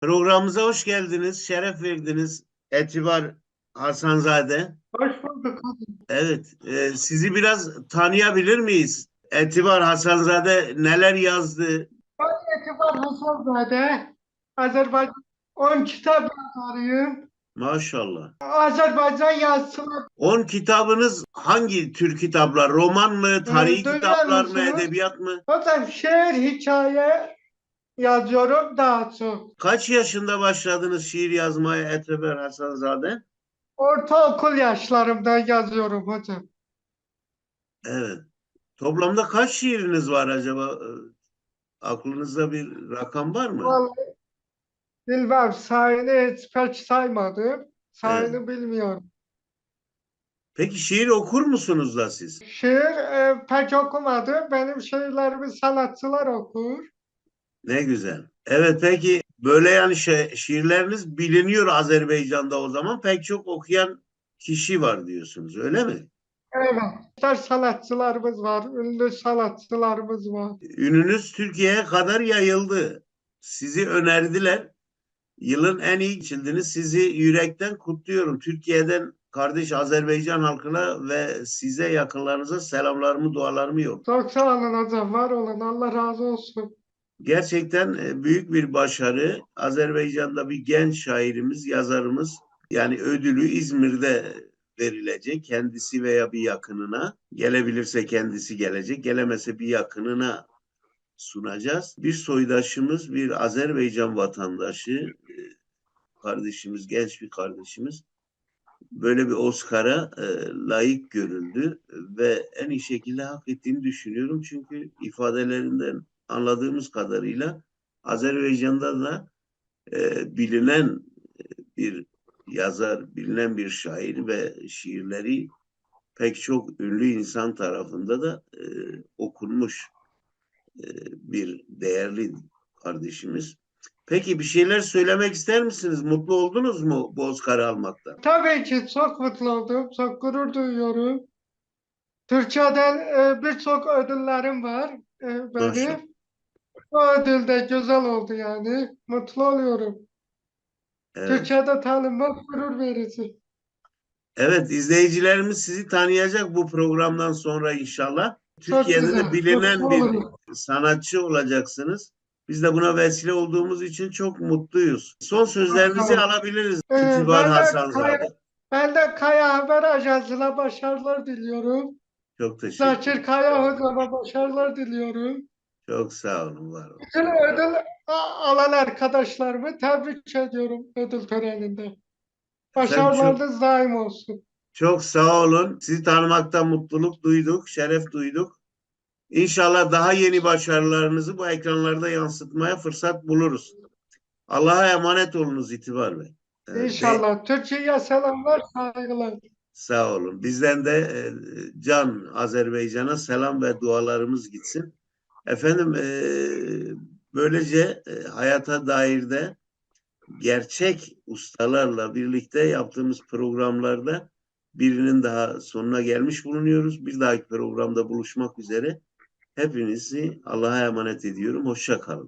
Programımıza hoş geldiniz, şeref verdiniz. Etibar Hasanzade. Hoş bulduk. Evet, e, sizi biraz tanıyabilir miyiz? Etibar Hasanzade neler yazdı? Ben Etibar Hasanzade. Azerbaycan 10 kitap yazarıyım. Maşallah. Azerbaycan yazısılar 10 kitabınız hangi tür kitaplar? Roman mı, tarihi duyar kitaplar mı, musunuz? edebiyat mı? Hocam şiir, hikaye yazıyorum daha çok. Kaç yaşında başladınız şiir yazmaya Etibar Hasanzade? Ortaokul yaşlarımda yazıyorum hocam. Evet. Toplamda kaç şiiriniz var acaba? E, Aklınızda bir rakam var mı? Vallahi bilmem sayını hiç pek saymadım. Sayını bilmiyorum. Peki şiir okur musunuz da siz? Şiir e, pek okumadım. Benim şiirlerimi sanatçılar okur. Ne güzel. Evet peki böyle yani şey, şiirleriniz biliniyor Azerbaycan'da o zaman pek çok okuyan kişi var diyorsunuz öyle mi? Evet. İşte sanatçılarımız var, ünlü sanatçılarımız var. Ününüz Türkiye'ye kadar yayıldı. Sizi önerdiler. Yılın en iyi geçildiniz. Sizi yürekten kutluyorum. Türkiye'den kardeş Azerbaycan halkına ve size yakınlarınıza selamlarımı, dualarımı yok. Çok sağ olun hocam, var olun. Allah razı olsun. Gerçekten e, büyük bir başarı. Azerbaycan'da bir genç şairimiz, yazarımız yani ödülü İzmir'de verilecek. Kendisi veya bir yakınına. Gelebilirse kendisi gelecek. Gelemese bir yakınına sunacağız. Bir soydaşımız, bir Azerbaycan vatandaşı e, kardeşimiz, genç bir kardeşimiz böyle bir Oscar'a e, layık görüldü ve en iyi şekilde hak ettiğini düşünüyorum. Çünkü ifadelerinden anladığımız kadarıyla Azerbaycan'da da e, bilinen e, bir yazar, bilinen bir şair ve şiirleri pek çok ünlü insan tarafında da e, okunmuş e, bir değerli kardeşimiz. Peki bir şeyler söylemek ister misiniz? Mutlu oldunuz mu bu Oscar'ı almaktan? Tabii ki çok mutlu oldum, çok gurur duyuyorum. Türkiye'den e, birçok ödüllerim var e, benim. Bu ödül de güzel oldu yani. Mutlu oluyorum. Evet. Türkiye'de tanınmak gurur verici. Evet, izleyicilerimiz sizi tanıyacak bu programdan sonra inşallah. Çok Türkiye'de de bilinen mutlu bir olurum. sanatçı olacaksınız. Biz de buna vesile olduğumuz için çok mutluyuz. Son sözlerinizi Tamam. alabiliriz Ee, ben de Hasanzade. Ben de Kaya Haber Ajansı'na başarılar diliyorum. Çok teşekkür Zakir Kaya Hocam'a başarılar diliyorum. Çok sağ olun, var olun. Bütün ödül alan arkadaşlarımı tebrik ediyorum ödül töreninde. Başarılarınız daim olsun. Çok sağ olun. Sizi tanımaktan mutluluk duyduk, şeref duyduk. İnşallah daha yeni başarılarınızı bu ekranlarda yansıtmaya fırsat buluruz. Allah'a emanet olunuz İtibar Bey. Ee, İnşallah. Türkiye'ye selamlar, saygılar. Sağ olun. Bizden de e, can Azerbaycan'a selam ve dualarımız gitsin. Efendim e, böylece e, hayata dair de gerçek ustalarla birlikte yaptığımız programlarda birinin daha sonuna gelmiş bulunuyoruz. Bir dahaki programda buluşmak üzere. Hepinizi Allah'a emanet ediyorum. Hoşça kalın.